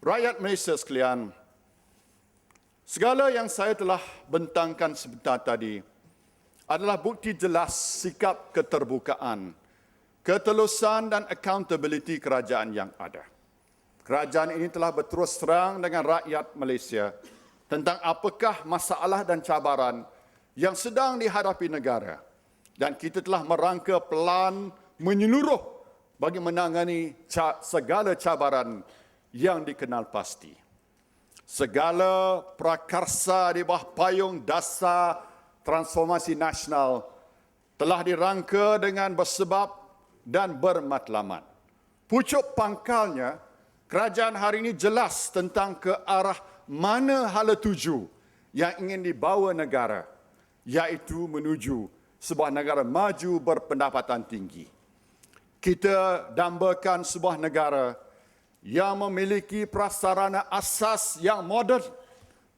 Rakyat Malaysia sekalian, segala yang saya telah bentangkan sebentar tadi adalah bukti jelas sikap keterbukaan, ketelusan dan accountability kerajaan yang ada. Kerajaan ini telah berterus terang dengan rakyat Malaysia tentang apakah masalah dan cabaran yang sedang dihadapi negara dan kita telah merangka pelan menyeluruh bagi menangani segala cabaran yang dikenal pasti. Segala prakarsa di bawah payung dasar transformasi nasional telah dirangka dengan bersebab dan bermatlamat. Pucuk pangkalnya, kerajaan hari ini jelas tentang ke arah mana hala tuju yang ingin dibawa negara, iaitu menuju sebuah negara maju berpendapatan tinggi. Kita dambakan sebuah negara yang memiliki prasarana asas yang moden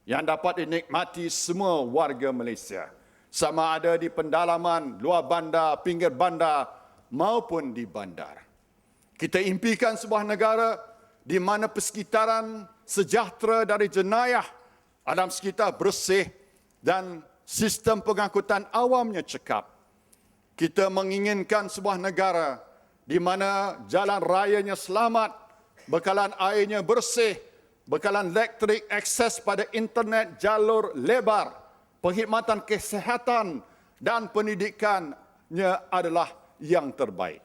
yang dapat dinikmati semua warga Malaysia sama ada di pendalaman, luar bandar, pinggir bandar maupun di bandar. Kita impikan sebuah negara di mana persekitaran sejahtera dari jenayah alam sekitar bersih dan sistem pengangkutan awamnya cekap. Kita menginginkan sebuah negara di mana jalan rayanya selamat, bekalan airnya bersih, bekalan elektrik, akses pada internet jalur lebar, perkhidmatan kesihatan dan pendidikannya adalah yang terbaik.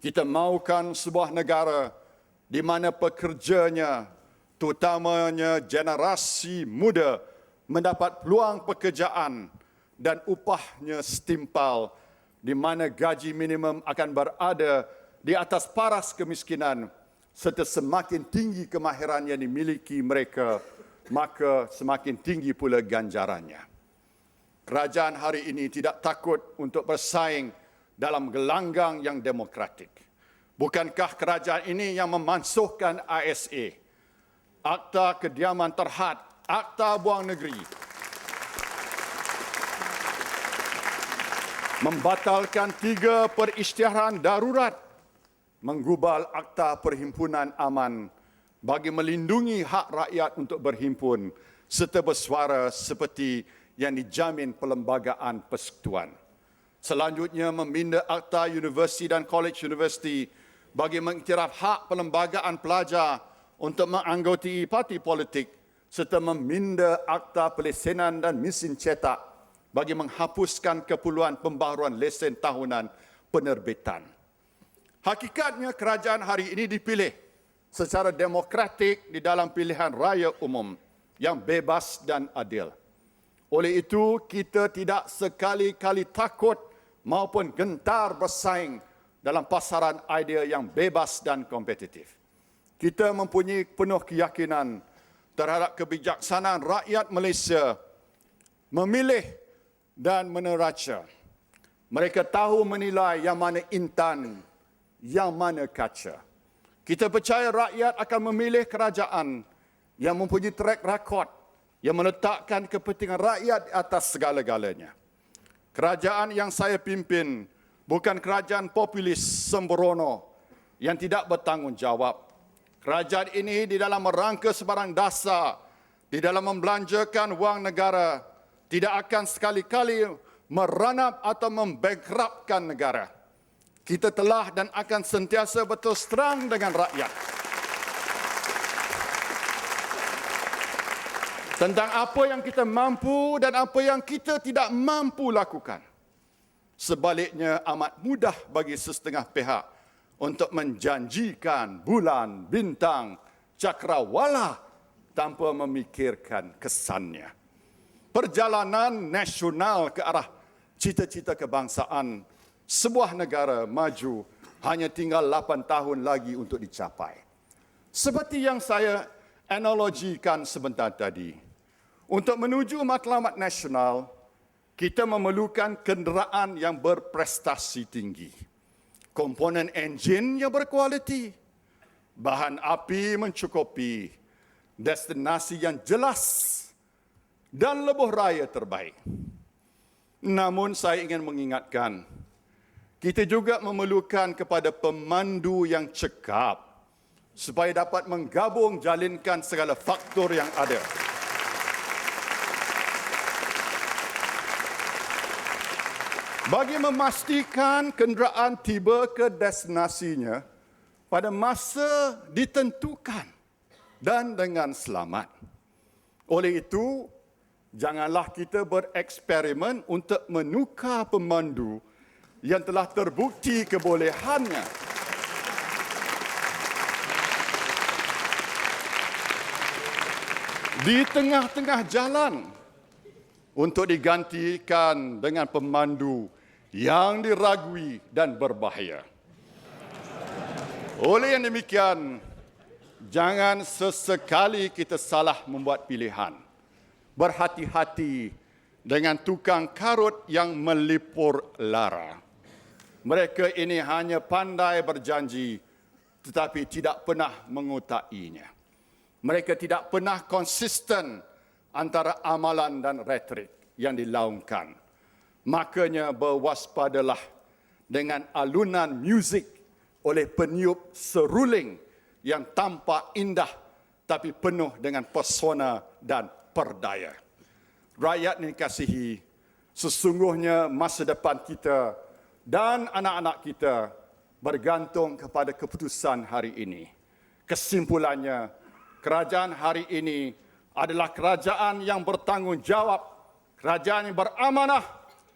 Kita mahukan sebuah negara di mana pekerjanya, terutamanya generasi muda, mendapat peluang pekerjaan dan upahnya setimpal di mana gaji minimum akan berada di atas paras kemiskinan serta semakin tinggi kemahiran yang dimiliki mereka, maka semakin tinggi pula ganjarannya. Kerajaan hari ini tidak takut untuk bersaing dalam gelanggang yang demokratik. Bukankah kerajaan ini yang memansuhkan ISA, Akta Kediaman Terhad, Akta Buang Negeri, membatalkan tiga perisytiharan darurat menggubal akta perhimpunan aman bagi melindungi hak rakyat untuk berhimpun serta bersuara seperti yang dijamin Perlembagaan Persekutuan. Selanjutnya meminda akta universiti dan college universiti bagi mengiktiraf hak perlembagaan pelajar untuk menganggoti parti politik serta meminda akta pelesenan dan mesin cetak bagi menghapuskan keperluan pembaharuan lesen tahunan penerbitan. Hakikatnya kerajaan hari ini dipilih secara demokratik di dalam pilihan raya umum yang bebas dan adil. Oleh itu, kita tidak sekali-kali takut maupun gentar bersaing dalam pasaran idea yang bebas dan kompetitif. Kita mempunyai penuh keyakinan terhadap kebijaksanaan rakyat Malaysia memilih dan meneraca. Mereka tahu menilai yang mana intan yang mana kaca. Kita percaya rakyat akan memilih kerajaan yang mempunyai track record yang meletakkan kepentingan rakyat atas segala-galanya. Kerajaan yang saya pimpin bukan kerajaan populis sembrono yang tidak bertanggungjawab. Kerajaan ini di dalam merangka sebarang dasar, di dalam membelanjakan wang negara, tidak akan sekali-kali meranap atau membangkrupkan negara kita telah dan akan sentiasa betul terang dengan rakyat. Tentang apa yang kita mampu dan apa yang kita tidak mampu lakukan. Sebaliknya amat mudah bagi setengah pihak untuk menjanjikan bulan, bintang, cakrawala tanpa memikirkan kesannya. Perjalanan nasional ke arah cita-cita kebangsaan sebuah negara maju hanya tinggal 8 tahun lagi untuk dicapai. Seperti yang saya analogikan sebentar tadi, untuk menuju matlamat nasional, kita memerlukan kenderaan yang berprestasi tinggi. Komponen enjin yang berkualiti, bahan api mencukupi, destinasi yang jelas dan lebuh raya terbaik. Namun saya ingin mengingatkan, kita juga memerlukan kepada pemandu yang cekap, supaya dapat menggabung jalinkan segala faktor yang ada. Bagi memastikan kenderaan tiba ke destinasinya pada masa ditentukan dan dengan selamat. Oleh itu, janganlah kita bereksperimen untuk menukar pemandu yang telah terbukti kebolehannya di tengah-tengah jalan untuk digantikan dengan pemandu yang diragui dan berbahaya. Oleh yang demikian, jangan sesekali kita salah membuat pilihan. Berhati-hati dengan tukang karut yang melipur lara. Mereka ini hanya pandai berjanji tetapi tidak pernah mengutainya. Mereka tidak pernah konsisten antara amalan dan retorik yang dilaungkan. Makanya berwaspadalah dengan alunan muzik oleh peniup seruling yang tampak indah tapi penuh dengan pesona dan perdaya. Rakyat yang dikasihi, sesungguhnya masa depan kita dan anak-anak kita bergantung kepada keputusan hari ini. Kesimpulannya, kerajaan hari ini adalah kerajaan yang bertanggungjawab, kerajaan yang beramanah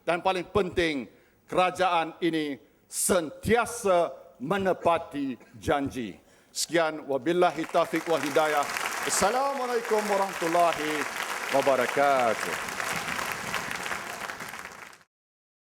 dan paling penting, kerajaan ini sentiasa menepati janji. Sekian wabillahi taufiq wal hidayah. Assalamualaikum warahmatullahi wabarakatuh.